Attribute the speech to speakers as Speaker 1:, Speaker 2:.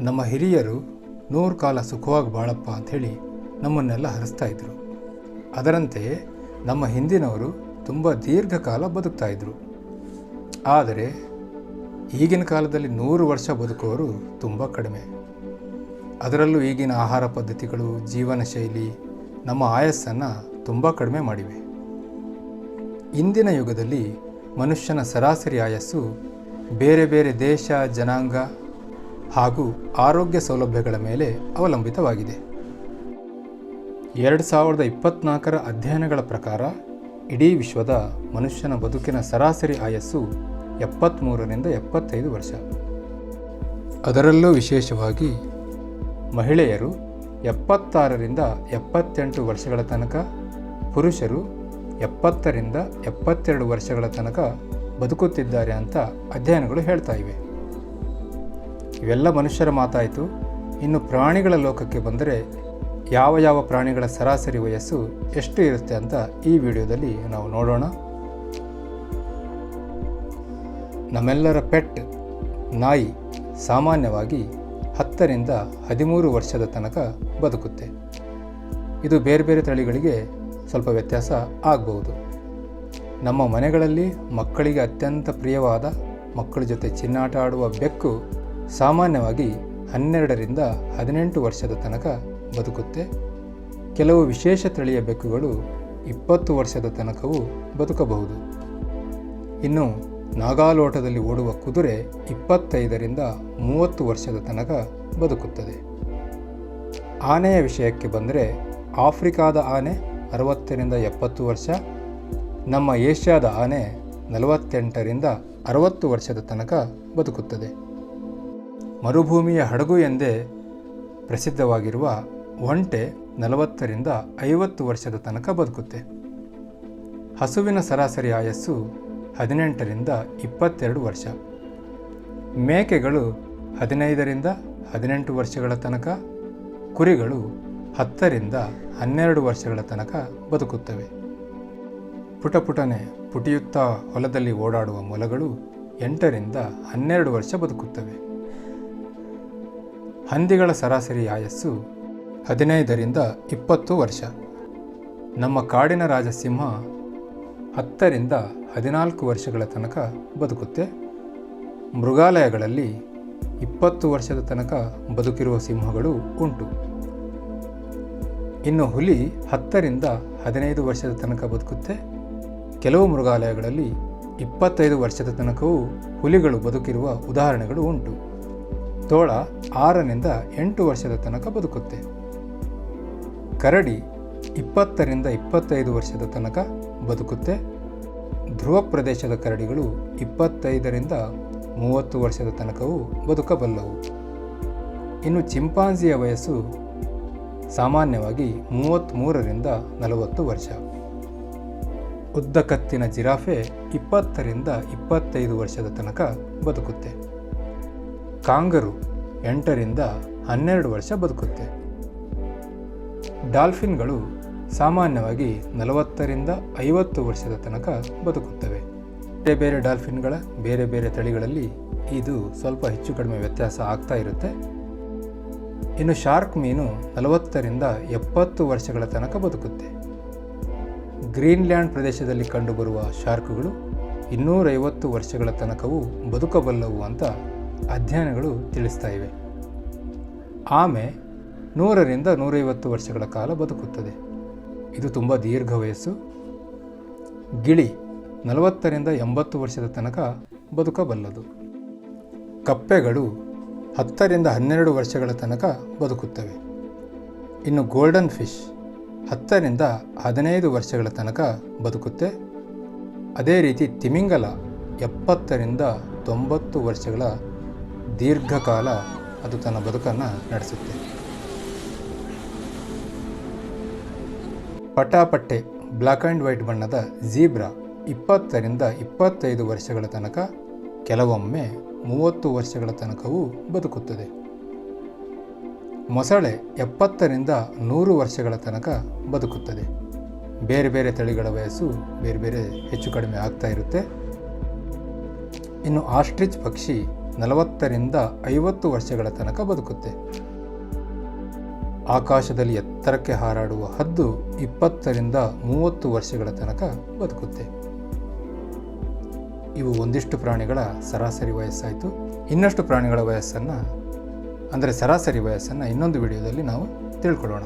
Speaker 1: ನಮ್ಮ ಹಿರಿಯರು ನೂರು ಕಾಲ ಸುಖವಾಗಿ ಬಾಳಪ್ಪ ಅಂಥೇಳಿ ನಮ್ಮನ್ನೆಲ್ಲ ಹರಿಸ್ತಾ ಇದ್ರು. ಅದರಂತೆ ನಮ್ಮ ಹಿಂದಿನವರು ತುಂಬ ದೀರ್ಘಕಾಲ ಬದುಕ್ತಾ ಇದ್ರು. ಆದರೆ ಈಗಿನ ಕಾಲದಲ್ಲಿ ನೂರು ವರ್ಷ ಬದುಕುವವರು ತುಂಬ ಕಡಿಮೆ. ಅದರಲ್ಲೂ ಈಗಿನ ಆಹಾರ ಪದ್ಧತಿಗಳು, ಜೀವನ ಶೈಲಿ, ನಮ್ಮ ಆಯಸ್ಸನ್ನು ತುಂಬ ಕಡಿಮೆ ಮಾಡಿವೆ. ಇಂದಿನ ಯುಗದಲ್ಲಿ ಮನುಷ್ಯನ ಸರಾಸರಿ ಆಯಸ್ಸು ಬೇರೆ ಬೇರೆ ದೇಶ, ಜನಾಂಗ ಹಾಗೂ ಆರೋಗ್ಯ ಸೌಲಭ್ಯಗಳ ಮೇಲೆ ಅವಲಂಬಿತವಾಗಿದೆ. ಎರಡು ಸಾವಿರದ ಇಪ್ಪತ್ನಾಲ್ಕರ ಅಧ್ಯಯನಗಳ ಪ್ರಕಾರ, ಇಡೀ ವಿಶ್ವದ ಮನುಷ್ಯನ ಬದುಕಿನ ಸರಾಸರಿ ಆಯಸ್ಸು ಎಪ್ಪತ್ತ್ಮೂರರಿಂದ ಎಪ್ಪತ್ತೈದು ವರ್ಷ. ಅದರಲ್ಲೂ ವಿಶೇಷವಾಗಿ ಮಹಿಳೆಯರು ಎಪ್ಪತ್ತಾರರಿಂದ ಎಪ್ಪತ್ತೆಂಟು ವರ್ಷಗಳ ತನಕ, ಪುರುಷರು ಎಪ್ಪತ್ತರಿಂದ ಎಪ್ಪತ್ತೆರಡು ವರ್ಷಗಳ ತನಕ ಬದುಕುತ್ತಿದ್ದಾರೆ ಅಂತ ಅಧ್ಯಯನಗಳು ಹೇಳ್ತಾ ಇವೆ. ಇವೆಲ್ಲ ಮನುಷ್ಯರ ಮಾತಾಯಿತು. ಇನ್ನು ಪ್ರಾಣಿಗಳ ಲೋಕಕ್ಕೆ ಬಂದರೆ ಯಾವ ಯಾವ ಪ್ರಾಣಿಗಳ ಸರಾಸರಿ ವಯಸ್ಸು ಎಷ್ಟು ಇರುತ್ತೆ ಅಂತ ಈ ವಿಡಿಯೋದಲ್ಲಿ ನಾವು ನೋಡೋಣ. ನಮ್ಮೆಲ್ಲರ ಪೆಟ್, ನಾಯಿ ಸಾಮಾನ್ಯವಾಗಿ ಹತ್ತರಿಂದ ಹದಿಮೂರು ವರ್ಷದ ತನಕ ಬದುಕುತ್ತೆ. ಇದು ಬೇರೆ ಬೇರೆ ತಳಿಗಳಿಗೆ ಸ್ವಲ್ಪ ವ್ಯತ್ಯಾಸ ಆಗಬಹುದು. ನಮ್ಮ ಮನೆಗಳಲ್ಲಿ ಮಕ್ಕಳಿಗೆ ಅತ್ಯಂತ ಪ್ರಿಯವಾದ ಮಕ್ಕಳ ಜೊತೆ ಚಿನ್ನಾಟ ಆಡುವ ಬೆಕ್ಕು ಸಾಮಾನ್ಯವಾಗಿ ಹನ್ನೆರಡರಿಂದ ಹದಿನೆಂಟು ವರ್ಷದ ತನಕ ಬದುಕುತ್ತೆ. ಕೆಲವು ವಿಶೇಷ ತಳಿಯ ಬೆಕ್ಕುಗಳು ಇಪ್ಪತ್ತು ವರ್ಷದ ತನಕವೂ ಬದುಕಬಹುದು. ಇನ್ನು ನಾಗಾಲೋಟದಲ್ಲಿ ಓಡುವ ಕುದುರೆ ಇಪ್ಪತ್ತೈದರಿಂದ ಮೂವತ್ತು ವರ್ಷದ ತನಕ ಬದುಕುತ್ತದೆ. ಆನೆಯ ವಿಷಯಕ್ಕೆ ಬಂದರೆ ಆಫ್ರಿಕಾದ ಆನೆ ಅರವತ್ತರಿಂದ ಎಪ್ಪತ್ತು ವರ್ಷ, ನಮ್ಮ ಏಷ್ಯಾದ ಆನೆ ನಲವತ್ತೆಂಟರಿಂದ ಅರವತ್ತು ವರ್ಷದ ತನಕ ಬದುಕುತ್ತದೆ. ಮರುಭೂಮಿಯ ಹಡಗು ಎಂದೇ ಪ್ರಸಿದ್ಧವಾಗಿರುವ ಒಂಟೆ ನಲವತ್ತರಿಂದ ಐವತ್ತು ವರ್ಷದ ತನಕ ಬದುಕುತ್ತೆ. ಹಸುವಿನ ಸರಾಸರಿ ಆಯಸ್ಸು ಹದಿನೆಂಟರಿಂದ ಇಪ್ಪತ್ತೆರಡು ವರ್ಷ. ಮೇಕೆಗಳು ಹದಿನೈದರಿಂದ ಹದಿನೆಂಟು ವರ್ಷಗಳ ತನಕ, ಕುರಿಗಳು ಹತ್ತರಿಂದ ಹನ್ನೆರಡು ವರ್ಷಗಳ ತನಕ ಬದುಕುತ್ತವೆ. ಪುಟ ಪುಟನೆ ಪುಟಿಯುತ್ತಾ ಹೊಲದಲ್ಲಿ ಓಡಾಡುವ ಮೊಲಗಳು ಎಂಟರಿಂದ ಹನ್ನೆರಡು ವರ್ಷ ಬದುಕುತ್ತವೆ. ಹಂದಿಗಳ ಸರಾಸರಿ ಆಯಸ್ಸು ಹದಿನೈದರಿಂದ ಇಪ್ಪತ್ತು ವರ್ಷ. ನಮ್ಮ ಕಾಡಿನ ರಾಜಸಿಂಹ ಹತ್ತರಿಂದ ಹದಿನಾಲ್ಕು ವರ್ಷಗಳ ತನಕ ಬದುಕುತ್ತೆ. ಮೃಗಾಲಯಗಳಲ್ಲಿ ಇಪ್ಪತ್ತು ವರ್ಷದ ತನಕ ಬದುಕಿರುವ ಸಿಂಹಗಳು ಉಂಟು. ಇನ್ನು ಹುಲಿ ಹತ್ತರಿಂದ ಹದಿನೈದು ವರ್ಷದ ತನಕ ಬದುಕುತ್ತೆ. ಕೆಲವು ಮೃಗಾಲಯಗಳಲ್ಲಿ ಇಪ್ಪತ್ತೈದು ವರ್ಷದ ತನಕವೂ ಹುಲಿಗಳು ಬದುಕಿರುವ ಉದಾಹರಣೆಗಳು ಉಂಟು. ತೋಳ ಆರರಿಂದ ಎಂಟು ವರ್ಷದ ತನಕ ಬದುಕುತ್ತೆ. ಕರಡಿ ಇಪ್ಪತ್ತರಿಂದ ಇಪ್ಪತ್ತೈದು ವರ್ಷದ ತನಕ ಬದುಕುತ್ತೆ. ಧ್ರುವ ಪ್ರದೇಶದ ಕರಡಿಗಳು ಇಪ್ಪತ್ತೈದರಿಂದ ಮೂವತ್ತು ವರ್ಷದ ತನಕವೂ ಬದುಕಬಲ್ಲವು. ಇನ್ನು ಚಿಂಪಾಂಜಿಯ ವಯಸ್ಸು ಸಾಮಾನ್ಯವಾಗಿ ಮೂವತ್ತ್ಮೂರರಿಂದ ನಲವತ್ತು ವರ್ಷ. ಉದ್ದ ಕತ್ತಿನ ಜಿರಾಫೆ ಇಪ್ಪತ್ತರಿಂದ ಇಪ್ಪತ್ತೈದು ವರ್ಷದ ತನಕ ಬದುಕುತ್ತೆ. ಕಾಂಗರು ಎಂಟರಿಂದ ಹನ್ನೆರಡು ವರ್ಷ ಬದುಕುತ್ತೆ. ಡಾಲ್ಫಿನ್ಗಳು ಸಾಮಾನ್ಯವಾಗಿ ನಲವತ್ತರಿಂದ ಐವತ್ತು ವರ್ಷದ ತನಕ ಬದುಕುತ್ತವೆ. ಬೇರೆ ಬೇರೆ ಡಾಲ್ಫಿನ್ಗಳ, ಬೇರೆ ಬೇರೆ ತಳಿಗಳಲ್ಲಿ ಇದು ಸ್ವಲ್ಪ ಹೆಚ್ಚು ಕಡಿಮೆ ವ್ಯತ್ಯಾಸ ಆಗ್ತಾ ಇರುತ್ತೆ. ಇನ್ನು ಶಾರ್ಕ್ ಮೀನು ನಲವತ್ತರಿಂದ ಎಪ್ಪತ್ತು ವರ್ಷಗಳ ತನಕ ಬದುಕುತ್ತೆ. ಗ್ರೀನ್ಲ್ಯಾಂಡ್ ಪ್ರದೇಶದಲ್ಲಿ ಕಂಡುಬರುವ ಶಾರ್ಕ್ಗಳು ಇನ್ನೂರೈವತ್ತು ವರ್ಷಗಳ ತನಕವೂ ಬದುಕಬಲ್ಲವು ಅಂತ ಅಧ್ಯಯನಗಳು ತಿಳಿಸ್ತಾ ಇವೆ. ಆಮೆ ನೂರರಿಂದ ನೂರೈವತ್ತು ವರ್ಷಗಳ ಕಾಲ ಬದುಕುತ್ತದೆ. ಇದು ತುಂಬ ದೀರ್ಘ ವಯಸ್ಸು. ಗಿಳಿ ನಲವತ್ತರಿಂದ ಎಂಬತ್ತು ವರ್ಷದ ತನಕ ಬದುಕಬಲ್ಲದು. ಕಪ್ಪೆಗಳು ಹತ್ತರಿಂದ ಹನ್ನೆರಡು ವರ್ಷಗಳ ತನಕ ಬದುಕುತ್ತವೆ. ಇನ್ನು ಗೋಲ್ಡನ್ ಫಿಶ್ ಹತ್ತರಿಂದ ಹದಿನೈದು ವರ್ಷಗಳ ತನಕ ಬದುಕುತ್ತೆ. ಅದೇ ರೀತಿ ತಿಮಿಂಗಲ ಎಪ್ಪತ್ತರಿಂದ ತೊಂಬತ್ತು ವರ್ಷಗಳ ದೀರ್ಘಕಾಲ ಅದು ತನ್ನ ಬದುಕನ್ನು ನಡೆಸುತ್ತೆ. ಪಟಾಪಟ್ಟೆ ಬ್ಲ್ಯಾಕ್ ಆ್ಯಂಡ್ ವೈಟ್ ಬಣ್ಣದ ಜೀಬ್ರಾ ಇಪ್ಪತ್ತರಿಂದ ಇಪ್ಪತ್ತೈದು ವರ್ಷಗಳ ತನಕ, ಕೆಲವೊಮ್ಮೆ ಮೂವತ್ತು ವರ್ಷಗಳ ತನಕವೂ ಬದುಕುತ್ತದೆ. ಮೊಸಳೆ ಎಪ್ಪತ್ತರಿಂದ ನೂರು ವರ್ಷಗಳ ತನಕ ಬದುಕುತ್ತದೆ. ಬೇರೆ ಬೇರೆ ತಳಿಗಳ ವಯಸ್ಸು ಬೇರೆ ಬೇರೆ ಹೆಚ್ಚು ಕಡಿಮೆ ಆಗ್ತಾ ಇರುತ್ತೆ. ಇನ್ನು ಆಸ್ಟ್ರಿಚ್ ಪಕ್ಷಿ ನಲವತ್ತರಿಂದ ಐವತ್ತು ವರ್ಷಗಳ ತನಕ ಬದುಕುತ್ತೆ. ಆಕಾಶದಲ್ಲಿ ಎತ್ತರಕ್ಕೆ ಹಾರಾಡುವ ಹದ್ದು ಇಪ್ಪತ್ತರಿಂದ ಮೂವತ್ತು ವರ್ಷಗಳ ತನಕ ಬದುಕುತ್ತೆ. ಇವು ಒಂದಿಷ್ಟು ಪ್ರಾಣಿಗಳ ಸರಾಸರಿ ವಯಸ್ಸಾಯಿತು. ಇನ್ನಷ್ಟು ಪ್ರಾಣಿಗಳ ವಯಸ್ಸನ್ನು, ಅಂದರೆ ಸರಾಸರಿ ವಯಸ್ಸನ್ನು ಇನ್ನೊಂದು ವಿಡಿಯೋದಲ್ಲಿ ನಾವು ತಿಳ್ಕೊಳ್ಳೋಣ.